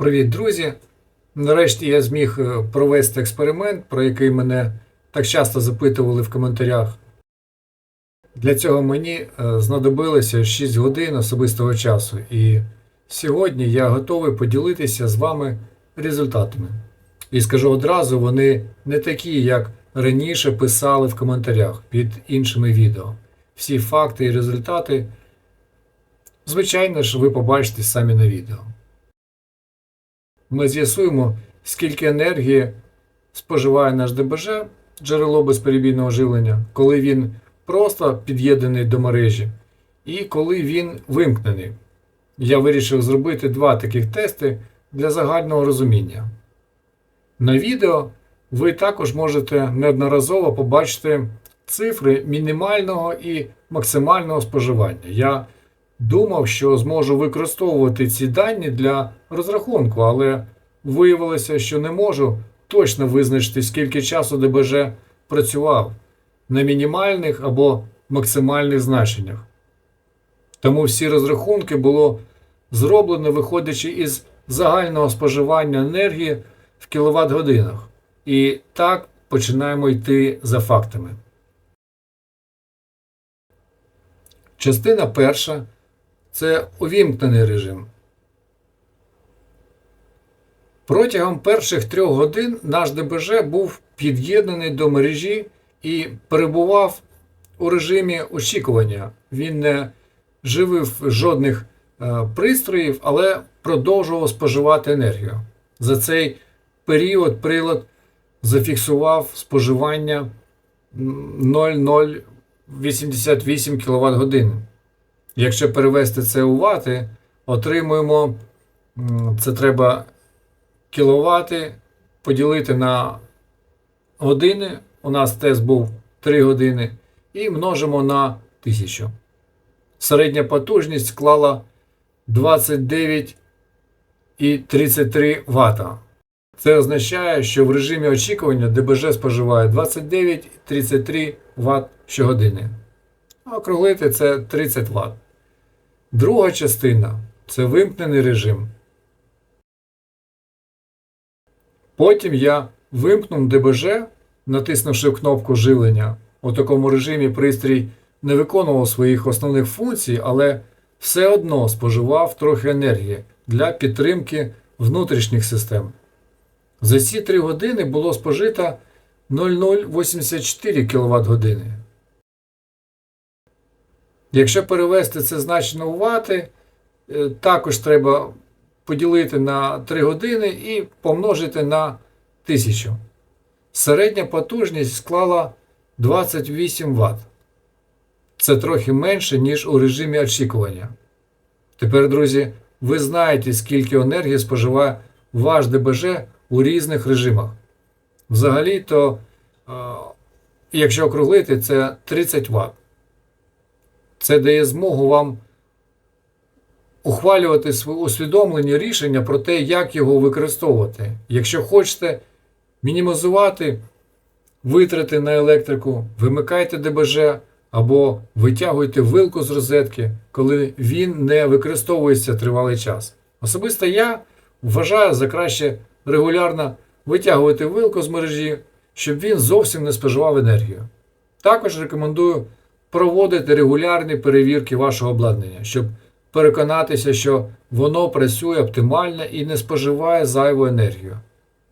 Привіт, друзі! Нарешті я зміг е, провести експеримент, про який мене так часто запитували в коментарях. Для цього мені е, знадобилося 6 годин особистого часу, і сьогодні я готовий поділитися з вами результатами. І скажу одразу, вони не такі, як раніше писали в коментарях під іншими відео. Всі факти і результати, звичайно ж, ви побачите самі на відео. Ми з'ясуємо, скільки енергії споживає наш ДБЖ, джерело безперебійного живлення, коли він просто під'єднаний до мережі, і коли він вимкнений. Я вирішив зробити два таких тести для загального розуміння. На відео ви також можете неодноразово побачити цифри мінімального і максимального споживання. Я думав, що зможу використовувати ці дані для розрахунку, але виявилося, що не можу точно визначити, скільки часу ДБЖ працював на мінімальних або максимальних значеннях. Тому всі розрахунки було зроблено виходячи із загального споживання енергії в кіловат годинах. І так починаємо йти за фактами. Частина перша це увімкнений режим. Протягом перших трьох годин наш ДБЖ був під'єднаний до мережі і перебував у режимі очікування. Він не живив жодних е, пристроїв, але продовжував споживати енергію. За цей період прилад зафіксував споживання 0,088 кВт годин. Якщо перевести це у вати, отримуємо це треба кіловати поділити на години. У нас тест був 3 години, і множимо на 1000. Середня потужність склала 29,33 Вт. Це означає, що в режимі очікування ДБЖ споживає 29,33 Вт щогодини. А Округлити це 30 Вт. Друга частина це вимкнений режим. Потім я вимкнув ДБЖ, натиснувши кнопку живлення. У такому режимі пристрій не виконував своїх основних функцій, але все одно споживав трохи енергії для підтримки внутрішніх систем. За ці 3 години було спожито 0,084 кВт години. Якщо перевести це значення у вати, е, також треба поділити на 3 години і помножити на 1000. Середня потужність склала 28 Вт. Це трохи менше, ніж у режимі очікування. Тепер, друзі, ви знаєте, скільки енергії споживає ваш ДБЖ у різних режимах. Взагалі-то, е, якщо округлити, це 30 Вт. Це дає змогу вам ухвалювати усвідомлені рішення про те, як його використовувати. Якщо хочете мінімізувати витрати на електрику, вимикайте ДБЖ або витягуйте вилку з розетки, коли він не використовується тривалий час. Особисто я вважаю за краще регулярно витягувати вилку з мережі, щоб він зовсім не споживав енергію. Також рекомендую проводити регулярні перевірки вашого обладнання, щоб переконатися, що воно працює оптимально і не споживає зайву енергію.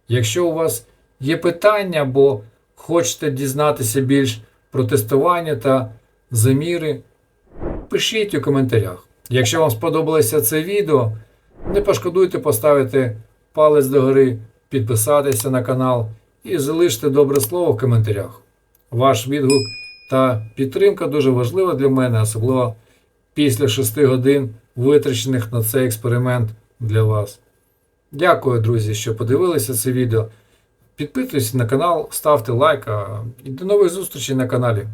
Якщо у вас є питання або хочете дізнатися більш про тестування та заміри, пишіть у коментарях. Якщо вам сподобалося це відео, не пошкодуйте поставити палець догори, підписатися на канал і залиште добре слово в коментарях. Ваш відгук та підтримка дуже важлива для мене, особливо після 6 годин, витрачених на цей експеримент для вас. Дякую, друзі, що подивилися це відео. Підписуйтесь на канал, ставте лайк і до нових зустрічей на каналі.